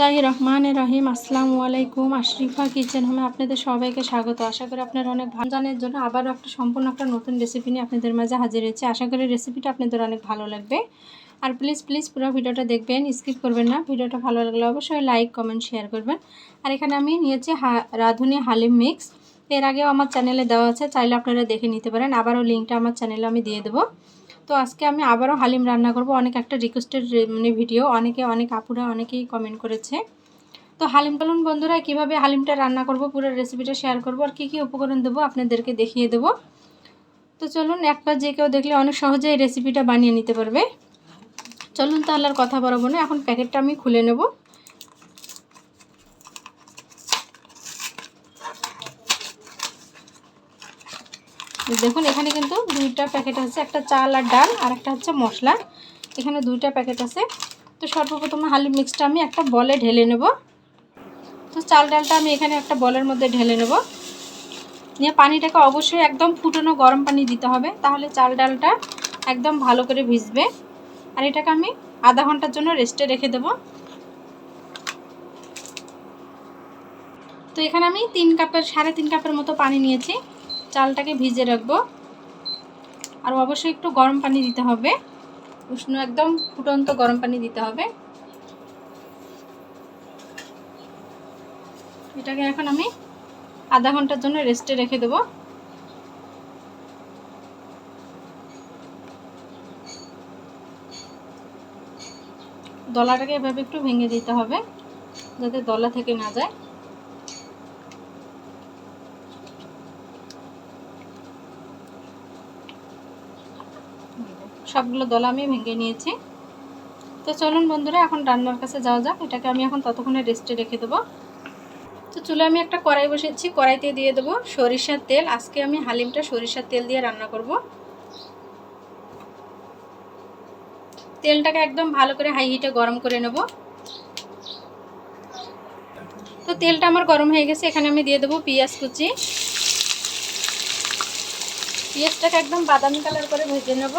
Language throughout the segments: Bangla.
বিসমিল্লাহির রহমান রহিম। আসসালামু আলাইকুম। আশরিফা কিচেন হোমে আপনাদের সবাইকে স্বাগত। আশা করি আপনারা অনেক ভালো জানের জন্য আবারও একটা সম্পূর্ণ একটা নতুন রেসিপি নিয়ে আপনাদের মাঝে হাজির হয়েছে। আশা করি রেসিপিটা আপনাদের অনেক ভালো লাগবে। আর প্লিজ প্লিজ পুরো ভিডিওটা দেখবেন স্কিপ করবেন না। ভিডিওটা ভালো লাগলে অবশ্যই লাইক কমেন্ট শেয়ার করবেন। আর এখানে আমি নিয়েছি রাঁধুনি হালিম মিক্স এর আগেও আমার চ্যানেলে দেওয়া আছে, চাইলে আপনারা দেখে নিতে পারেন। আবারও লিঙ্কটা আমার চ্যানেলে আমি দিয়ে দেবো। তো আজকে আমি আবারও হালিম রান্না করব। অনেক একটা রিকোয়েস্টেড মানে ভিডিও অনেকে, অনেক আপুরা অনেকেই কমেন্ট করেছে। তো হালিম পালন বন্ধুরা, কীভাবে হালিমটা রান্না করব, পুরো রেসিপিটা শেয়ার করব আর কী কী উপকরণ দেবো আপনাদেরকে দেখিয়ে দেব। তো চলুন একবার যে কেউ দেখলে অনেক সহজে এই রেসিপিটা বানিয়ে নিতে পারবে। চলুন তাহলে আর কথা বলব না, এখন প্যাকেটটা আমি খুলে নেব। দেখুন, এখানে কিন্তু দুইটা প্যাকেট আছে, একটা চাল আর ডাল, আর একটা হচ্ছে মশলা। এখানে দুইটা প্যাকেট আছে। তো সর্বপ্রথম হালি মিক্সটা আমি একটা বলে ঢেলে নেব। তো চাল ডালটা আমি এখানে একটা বলের মধ্যে ঢেলে নেব। নিয়ে পানিটাকে অবশ্যই একদম ফুটানো গরম পানি দিতে হবে, তাহলে চাল ডালটা একদম ভালো করে ভিজবে। আর এটাকে আমি আধা ঘণ্টার জন্য রেস্টে রেখে দেব। তো এখানে আমি তিন কাপের, সাড়ে তিন কাপের মতো পানি নিয়েছি। চালটাকে ভিজে রাখব। আর অবশ্যই একটু গরম পানি দিতে হবে। উষ্ণ একদম ফুটন্ত গরম পানি দিতে হবে। এটাকে এখন আমি আধা ঘণ্টার জন্য রেস্টে রেখে দেব। দলাটাকে এভাবে একটু ভেঙে দিতে হবে, যাতে দলা থেকে না যায়। সবগুলো দলা আমি ভেঙে নিয়েছি। তো চলুন বন্ধুরা, এখন রান্নার কাছে যাওয়া যাক। এটাকে আমি এখন ততক্ষণে রেস্টে রেখে দেবো। তো চুলে আমি একটা কড়াই বসেছি কড়াইতে দিয়ে দেবো সরিষার তেল। আজকে আমি হালিমটা সরিষার তেল দিয়ে রান্না করব। তেলটাকে একদম ভালো করে হাই হিটে গরম করে নেব। তো তেলটা আমার গরম হয়ে গেছে, এখানে আমি দিয়ে দেবো পেঁয়াজ কুচি। পেঁয়াজটাকে একদম বাদামি কালার করে ভেজে নেব।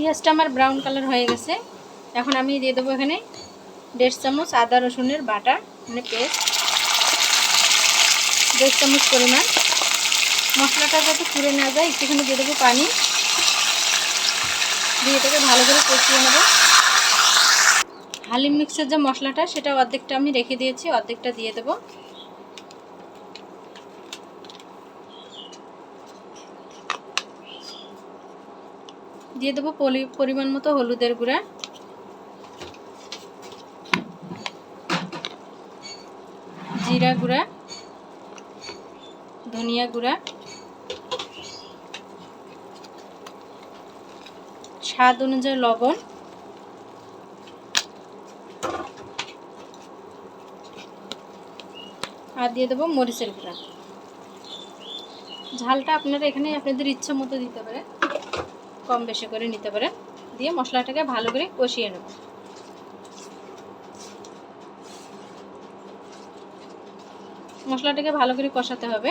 পেঁয়াজটা আমার ব্রাউন কালার হয়ে গেছে। এখন আমি দিয়ে দেবো এখানে দেড় চামচ আদা রসুনের বাটা মানে পেস্ট। দেড় চামচ পরিমাণ। মশলাটা যাতে পুড়ে না যায়, একটুখানি দিয়ে দেবো পানি। দিয়ে এটাকে ভালো করে কষিয়ে নেব। হালিম মিক্সের যে মশলাটা, সেটা অর্ধেকটা আমি রেখে দিয়েছি, অর্ধেকটা দিয়ে দেবো। দিয়ে দেবো পরিমাণ মতো হলুদের গুঁড়া। জিরা গুঁড়া, ধনিয়া গুঁড়া, স্বাদ অনুযায়ী লবণ, আর দিয়ে দেবো মরিচের গুঁড়া। ঝালটা আপনারা এখানে আপনাদের ইচ্ছা মতো দিতে পারেন। কম বেশি করে নিতে পারেন দিয়ে মশলাটাকে ভালো করে কষিয়ে নেব। মশলাটাকে ভালো করে কষাতে হবে।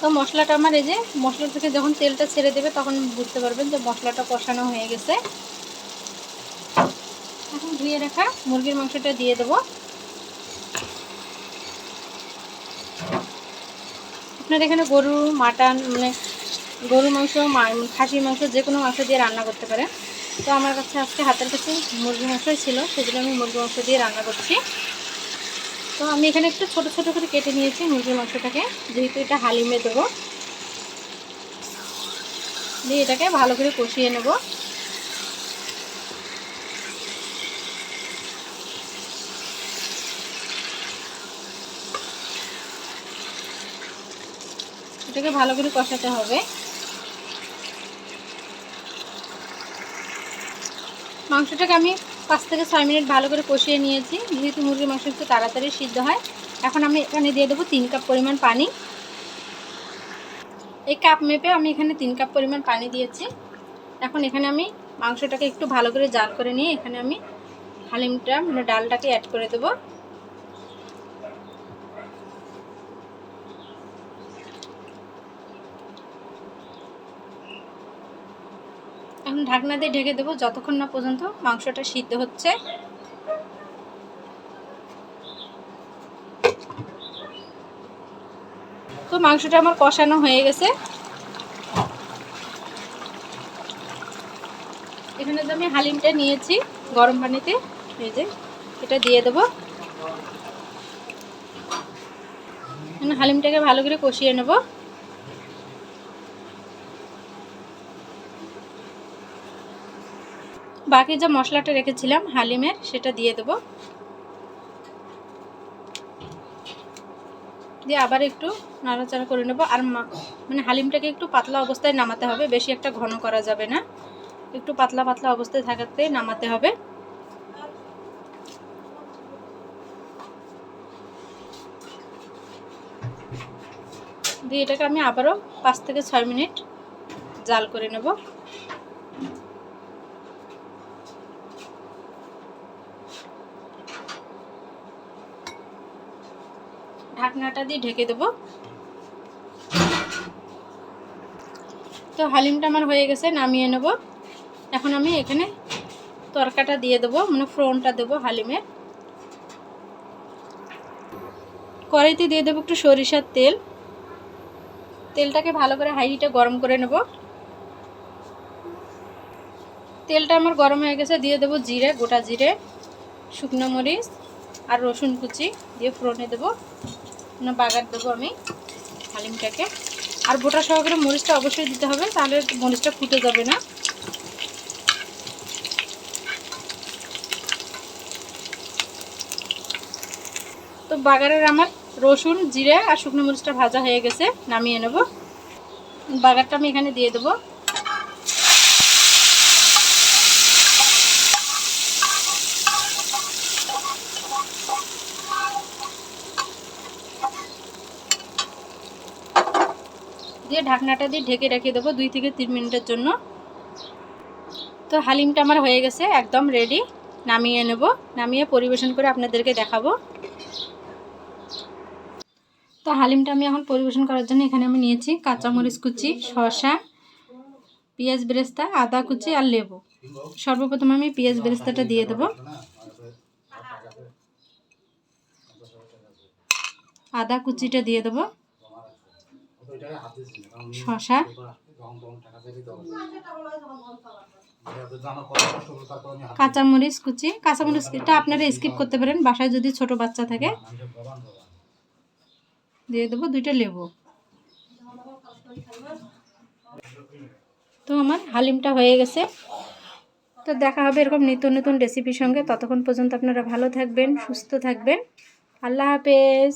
তো মশলাটা আমার এই যে, মশলা থেকে যখন তেলটা ছেড়ে দেবে, তখন বুঝতে পারবেন যে মশলাটা কষানো হয়ে গেছে। ধুয়ে রাখা মুরগির মাংসটা দিয়ে দেবো। আপনার এখানে গরু, মাটন মানে গরু মাংস খাসির মাংস যে কোনো মাংস দিয়ে রান্না করতে পারেন। তো আমার কাছে আজকে হাতের কাছে মুরগি মাংসই ছিল সেগুলো আমি মুরগি মাংস দিয়ে রান্না করছি। তো আমি এখানে একটু ছোট ছোট করে কেটে নিয়েছি মুরগির মাংসটাকে, যেহেতু এটা হালিমে দেবো। দিয়ে এটাকে ভালো করে কষিয়ে নেব। এটাকে ভালো করে কষাতে হবে। মাংসটাকে আমি পাঁচ থেকে ছয় মিনিট ভালো করে কষিয়ে নিয়েছি। যেহেতু মুরগির মাংস একটু তাড়াতাড়ি সিদ্ধ হয়, এখন আমি এখানে দিয়ে দেবো তিন কাপ পরিমাণ পানি। এই কাপ মেপে আমি এখানে তিন কাপ পরিমাণ পানি দিয়েছি। এখন এখানে আমি মাংসটাকে একটু ভালো করে জাল করে নিয়ে এখানে আমি হালিমটা মানে ডালটাকে অ্যাড করে দেবো। এখন ঢাকনা দিয়ে ঢেকে দেবো, যতক্ষণ না পর্যন্ত মাংসটা সিদ্ধ হচ্ছে। তো মাংসটা আমার কষানো হয়ে গেছে। এখানে তো আমি হালিমটা নিয়েছি গরম পানিতে, এই যে এটা দিয়ে দেবো। হালিমটাকে ভালো করে কষিয়ে নেব। বাকি যে মশলাটা রেখেছিলাম হালিমের, সেটা দিয়ে দেবো। দিয়ে আবার একটু নাড়াচাড়া করে নেব। আর মানে হালিমটাকে একটু পাতলা অবস্থায় নামাতে হবে, বেশি একটা ঘন করা যাবে না। একটু পাতলা পাতলা অবস্থায় থাকাতে নামাতে হবে। দিয়ে এটাকে আমি আবারও পাঁচ থেকে ছয় মিনিট জাল করে নেব। ঢাকনাটা দিয়ে ঢেকে দেবো। তো হালিমটা আমার হয়ে গেছে, নামিয়ে নেব। এখন আমি এখানে তরকাটা দিয়ে দেবো মানে ফ্রনটা দেবো হালিমের। কড়াইতে দিয়ে দেবো একটু সরিষার তেল। তেলটাকে ভালো করে হাইটে গরম করে নেব। তেলটা আমার গরম হয়ে গেছে, দিয়ে দেবো জিরে, গোটা জিরে, শুকনো মরিচ আর রসুন কুচি দিয়ে ফোড়নে দেবো। বাগার দেবো আমি, হালিমটাকে। আর গোটা সহকারে মরিচটা অবশ্যই দিতে হবে, তাহলে মরিচটা ফুটে যাবে না। তো বাগারের আমার রসুন, জিরে আর শুকনো মরিচটা ভাজা হয়ে গেছে, নামিয়ে নেব। বাগারটা আমি এখানে দিয়ে দেবো। দিয়ে ঢাকনাটা দিয়ে ঢেকে রেখে দেবো দুই থেকে তিন মিনিটের জন্য। তো হালিমটা আমার হয়ে গেছে, একদম রেডি নামিয়ে নেব, নামিয়ে পরিবেশন করে আপনাদেরকে দেখাবো। তো হালিমটা আমি এখন পরিবেশন করার জন্য এখানে আমি নিয়েছি কাঁচামরিচ কুচি, শসা, পেঁয়াজ বেরেস্তা, আদা কুচি আর লেবু। সর্বপ্রথম আমি পেঁয়াজ বেরেস্তাটা দিয়ে দেবো। আদা কুচিটা দিয়ে দেবো। শশা? কাঁচামরিচ কুচি কাঁচামরিচটা আপনারা স্কিপ করতে পারেন বাসায় যদি ছোট বাচ্চা থাকে। দিয়ে দেবো দুইটা লেবু। তো আমার হালিমটা হয়ে গেছে। তো দেখা হবে এরকম নিত্য নতুন রেসিপির সঙ্গে। ততক্ষণ পর্যন্ত আপনারা ভালো থাকবেন সুস্থ থাকবেন। আল্লাহ হাফেজ।